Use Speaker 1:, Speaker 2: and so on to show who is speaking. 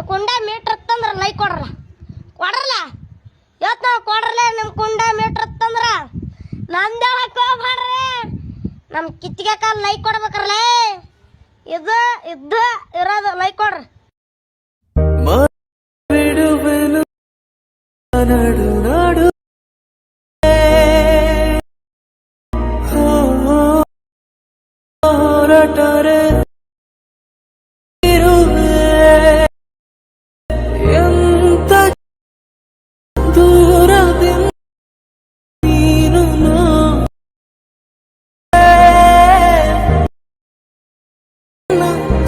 Speaker 1: ನನ್ನ ಕುಂಡ ಮೀಟ್ರ್ ತಂದ್ರ ಲೈಕ್ ಕೊಡ್ರಲ್ಲ. ಕೊಡ್ರಲ್ಲ? ಇವತ್ತು ನಾವು ಕೊಡ್ರಲ್ಲ ನಿಮ್ಮ ಕುಂಡ ಮೀಟ್ರ್ ತಂದ್ರ. ನಮ್ದ ಹೋಗ್ಬೇಡ್ರಿ ನಮ್ಮ ಕಿಚ್ಚಿಗೆ ಕಾಲ್ ಲೈಕ್ ಕೊಡ್ಬೇಕ್ರಲ್ಲೇ. ಇದು, ಇದ್ದು ಇರೋದು ಲೈಕ್ ಕೊಡ್ರಿ.
Speaker 2: ನಾಡು, ನಡು. 了